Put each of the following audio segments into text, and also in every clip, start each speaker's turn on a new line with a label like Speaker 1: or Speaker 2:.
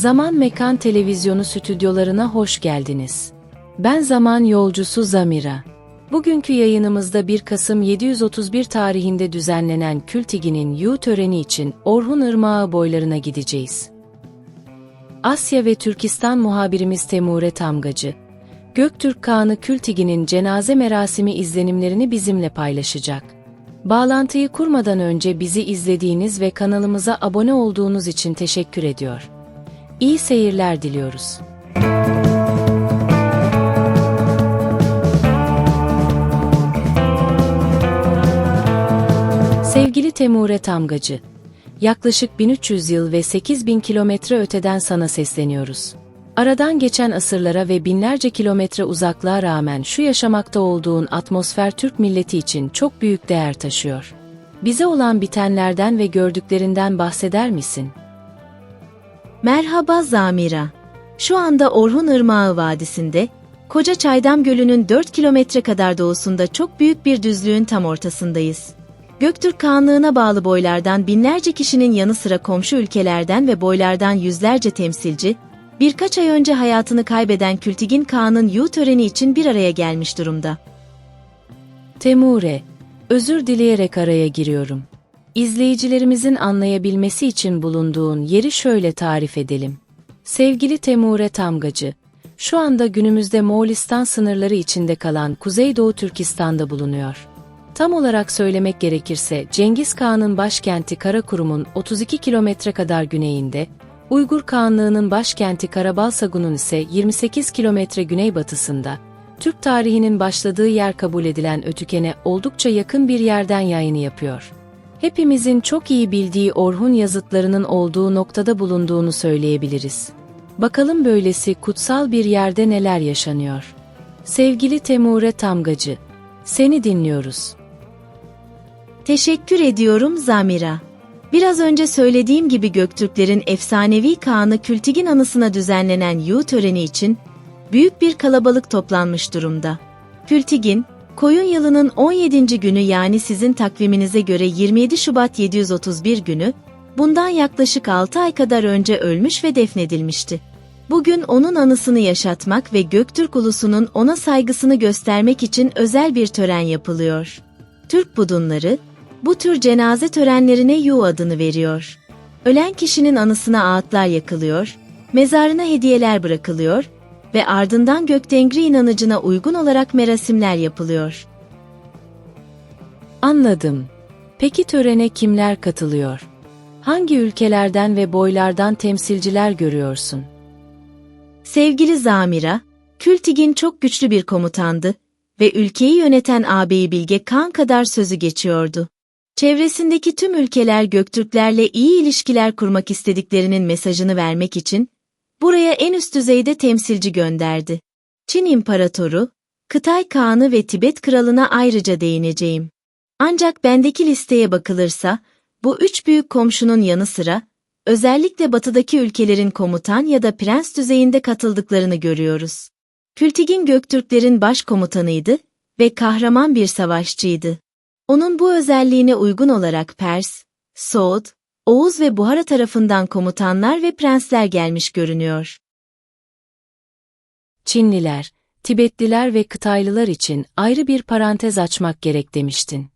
Speaker 1: Zaman Mekan Televizyonu stüdyolarına hoş geldiniz. Ben zaman yolcusu Zamira. Bugünkü yayınımızda 1 Kasım 731 tarihinde düzenlenen Kültigi'nin Yu töreni için Orhun Irmağı boylarına gideceğiz. Asya ve Türkistan muhabirimiz Temure Tamgacı, Göktürk Kağanı Kültigi'nin cenaze merasimi izlenimlerini bizimle paylaşacak. Bağlantıyı kurmadan önce bizi izlediğiniz ve kanalımıza abone olduğunuz için teşekkür ediyor. İyi seyirler diliyoruz. Sevgili Temure Tamgacı, yaklaşık 1300 yıl ve 8000 kilometre öteden sana sesleniyoruz. Aradan geçen asırlara ve binlerce kilometre uzaklığa rağmen şu yaşamakta olduğun atmosfer Türk milleti için çok büyük değer taşıyor. Bize olan bitenlerden ve gördüklerinden bahseder misin?
Speaker 2: Merhaba Zamira. Şu anda Orhun Irmağı Vadisi'nde, Koca Çaydam Gölü'nün 4 kilometre kadar doğusunda çok büyük bir düzlüğün tam ortasındayız. Göktürk Kağanlığı'na bağlı boylardan binlerce kişinin yanı sıra komşu ülkelerden ve boylardan yüzlerce temsilci, birkaç ay önce hayatını kaybeden Kültigin Kağan'ın yu töreni için bir araya gelmiş durumda.
Speaker 1: Temure, özür dileyerek araya giriyorum. İzleyicilerimizin anlayabilmesi için bulunduğun yeri şöyle tarif edelim. Sevgili Temure Tamgacı, şu anda günümüzde Moğolistan sınırları içinde kalan Kuzeydoğu Türkistan'da bulunuyor. Tam olarak söylemek gerekirse Cengiz Kağan'ın başkenti Karakurum'un 32 kilometre kadar güneyinde, Uygur Kağanlığı'nın başkenti Karabalsagun'un ise 28 kilometre güneybatısında, Türk tarihinin başladığı yer kabul edilen Ötüken'e oldukça yakın bir yerden yayını yapıyor. Hepimizin çok iyi bildiği Orhun yazıtlarının olduğu noktada bulunduğunu söyleyebiliriz. Bakalım böylesi kutsal bir yerde neler yaşanıyor. Sevgili Temure Tamgacı, seni dinliyoruz.
Speaker 2: Teşekkür ediyorum Zamira. Biraz önce söylediğim gibi Göktürklerin efsanevi Kağan'ı Kültigin anısına düzenlenen Yu töreni için büyük bir kalabalık toplanmış durumda. Kültigin, koyun yılının 17. günü yani sizin takviminize göre 27 Şubat 731 günü, bundan yaklaşık 6 ay kadar önce ölmüş ve defnedilmişti. Bugün onun anısını yaşatmak ve Göktürk ulusunun ona saygısını göstermek için özel bir tören yapılıyor. Türk budunları, bu tür cenaze törenlerine Yu adını veriyor. Ölen kişinin anısına ağıtlar yakılıyor, mezarına hediyeler bırakılıyor ve ardından Göktengri inanıcına uygun olarak merasimler yapılıyor.
Speaker 1: Anladım. Peki törene kimler katılıyor? Hangi ülkelerden ve boylardan temsilciler görüyorsun?
Speaker 2: Sevgili Zamira, Kültigin çok güçlü bir komutandı ve ülkeyi yöneten ağabeyi Bilge Kağan kadar sözü geçiyordu. Çevresindeki tüm ülkeler Göktürklerle iyi ilişkiler kurmak istediklerinin mesajını vermek için buraya en üst düzeyde temsilci gönderdi. Çin İmparatoru, Kıtay Kağan'ı ve Tibet Kralı'na ayrıca değineceğim. Ancak bendeki listeye bakılırsa, bu üç büyük komşunun yanı sıra, özellikle batıdaki ülkelerin komutan ya da prens düzeyinde katıldıklarını görüyoruz. Kültigin Göktürklerin başkomutanıydı ve kahraman bir savaşçıydı. Onun bu özelliğine uygun olarak Pers, Soğut, Oğuz ve Buhara tarafından komutanlar ve prensler gelmiş görünüyor.
Speaker 1: Çinliler, Tibetliler ve Kıtaylılar için ayrı bir parantez açmak gerek demiştin.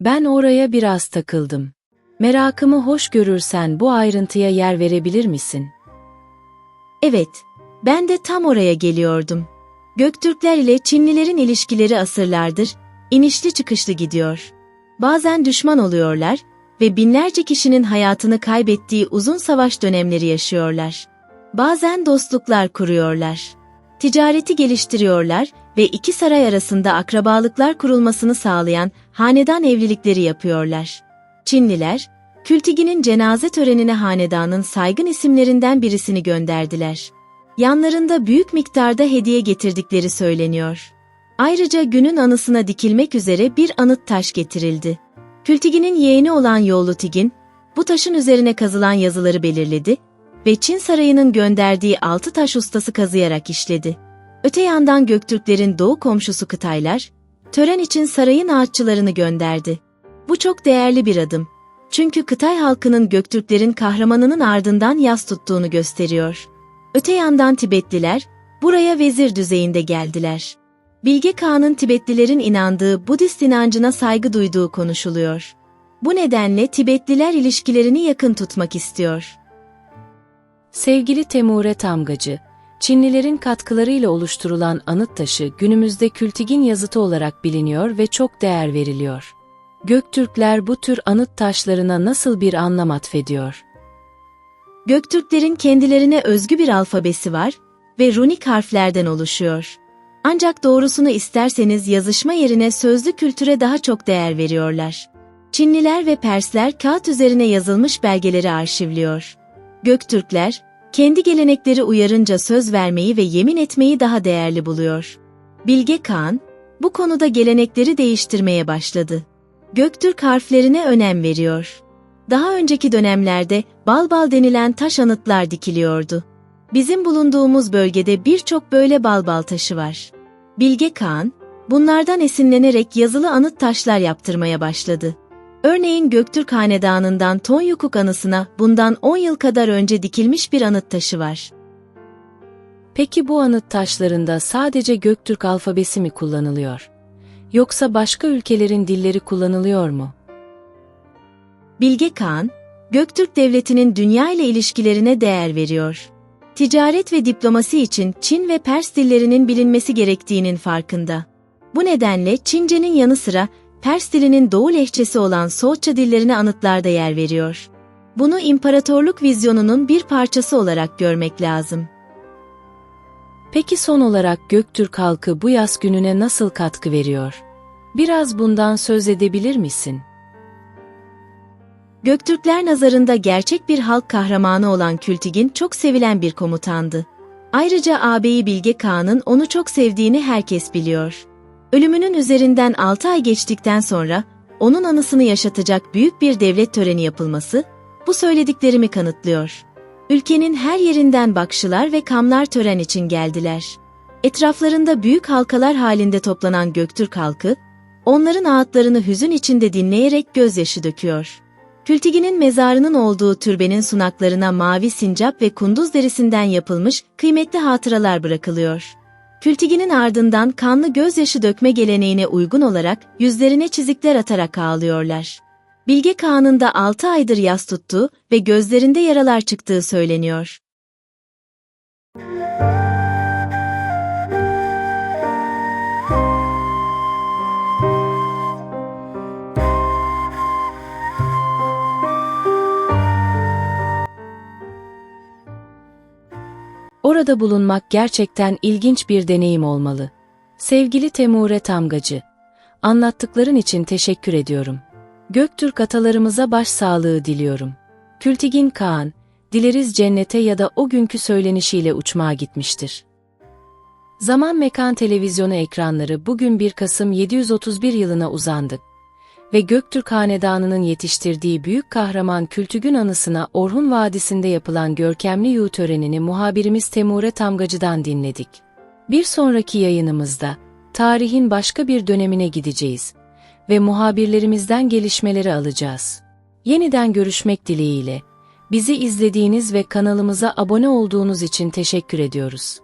Speaker 1: Ben oraya biraz takıldım. Merakımı hoş görürsen bu ayrıntıya yer verebilir misin?
Speaker 2: Evet, ben de tam oraya geliyordum. Göktürkler ile Çinlilerin ilişkileri asırlardır, inişli çıkışlı gidiyor. Bazen düşman oluyorlar ve binlerce kişinin hayatını kaybettiği uzun savaş dönemleri yaşıyorlar. Bazen dostluklar kuruyorlar. Ticareti geliştiriyorlar ve iki saray arasında akrabalıklar kurulmasını sağlayan hanedan evlilikleri yapıyorlar. Çinliler, Kültigi'nin cenaze törenine hanedanın saygın isimlerinden birisini gönderdiler. Yanlarında büyük miktarda hediye getirdikleri söyleniyor. Ayrıca günün anısına dikilmek üzere bir anıt taş getirildi. Kültigin'in yeğeni olan Yoğlu Tigin, bu taşın üzerine kazılan yazıları belirledi ve Çin sarayının gönderdiği altı taş ustası kazıyarak işledi. Öte yandan Göktürklerin doğu komşusu Kıtaylar, tören için sarayın ağaççılarını gönderdi. Bu çok değerli bir adım. Çünkü Kıtay halkının Göktürklerin kahramanının ardından yas tuttuğunu gösteriyor. Öte yandan Tibetliler, buraya vezir düzeyinde geldiler. Bilge Kağan'ın Tibetlilerin inandığı Budist inancına saygı duyduğu konuşuluyor. Bu nedenle Tibetliler ilişkilerini yakın tutmak istiyor.
Speaker 1: Sevgili Temure Tamgacı, Çinlilerin katkılarıyla oluşturulan anıt taşı günümüzde kültigin yazıtı olarak biliniyor ve çok değer veriliyor. Göktürkler bu tür anıt taşlarına nasıl bir anlam atfediyor?
Speaker 2: Göktürklerin kendilerine özgü bir alfabesi var ve runik harflerden oluşuyor. Ancak doğrusunu isterseniz yazışma yerine sözlü kültüre daha çok değer veriyorlar. Çinliler ve Persler kağıt üzerine yazılmış belgeleri arşivliyor. Göktürkler, kendi gelenekleri uyarınca söz vermeyi ve yemin etmeyi daha değerli buluyor. Bilge Kağan, bu konuda gelenekleri değiştirmeye başladı. Göktürk harflerine önem veriyor. Daha önceki dönemlerde balbal denilen taş anıtlar dikiliyordu. Bizim bulunduğumuz bölgede birçok böyle balbal taşı var. Bilge Kağan, bunlardan esinlenerek yazılı anıt taşlar yaptırmaya başladı. Örneğin Göktürk Hanedanı'ndan Tonyukuk anısına bundan 10 yıl kadar önce dikilmiş bir anıt taşı var.
Speaker 1: Peki bu anıt taşlarında sadece Göktürk alfabesi mi kullanılıyor? Yoksa başka ülkelerin dilleri kullanılıyor mu?
Speaker 2: Bilge Kağan, Göktürk Devleti'nin dünya ile ilişkilerine değer veriyor. Ticaret ve diplomasi için Çin ve Pers dillerinin bilinmesi gerektiğinin farkında. Bu nedenle Çince'nin yanı sıra Pers dilinin doğu lehçesi olan Soğutça dillerine anıtlarda yer veriyor. Bunu imparatorluk vizyonunun bir parçası olarak görmek lazım.
Speaker 1: Peki son olarak Göktürk halkı bu yaz gününe nasıl katkı veriyor? Biraz bundan söz edebilir misin?
Speaker 2: Göktürkler nazarında gerçek bir halk kahramanı olan Kültigin çok sevilen bir komutandı. Ayrıca ağabeyi Bilge Kağan'ın onu çok sevdiğini herkes biliyor. Ölümünün üzerinden 6 ay geçtikten sonra onun anısını yaşatacak büyük bir devlet töreni yapılması bu söylediklerimi kanıtlıyor. Ülkenin her yerinden bakşılar ve kamlar tören için geldiler. Etraflarında büyük halkalar halinde toplanan Göktürk halkı, onların ağıtlarını hüzün içinde dinleyerek gözyaşı döküyor. Kültigi'nin mezarının olduğu türbenin sunaklarına mavi sincap ve kunduz derisinden yapılmış kıymetli hatıralar bırakılıyor. Kültigi'nin ardından kanlı gözyaşı dökme geleneğine uygun olarak yüzlerine çizikler atarak ağlıyorlar. Bilge Kağan'ın da 6 aydır yas tuttuğu ve gözlerinde yaralar çıktığı söyleniyor.
Speaker 1: Orada bulunmak gerçekten ilginç bir deneyim olmalı. Sevgili Temure Tamgacı, anlattıkların için teşekkür ediyorum. Göktürk atalarımıza başsağlığı diliyorum. Kültigin Kaan, dileriz cennete ya da o günkü söylenişiyle uçmaya gitmiştir. Zaman Mekan televizyonu ekranları bugün 1 Kasım 731 yılına uzandık ve Göktürk Hanedanı'nın yetiştirdiği büyük kahraman Kültügün anısına Orhun Vadisi'nde yapılan görkemli yuğ törenini muhabirimiz Temure Tamgacı'dan dinledik. Bir sonraki yayınımızda tarihin başka bir dönemine gideceğiz ve muhabirlerimizden gelişmeleri alacağız. Yeniden görüşmek dileğiyle bizi izlediğiniz ve kanalımıza abone olduğunuz için teşekkür ediyoruz.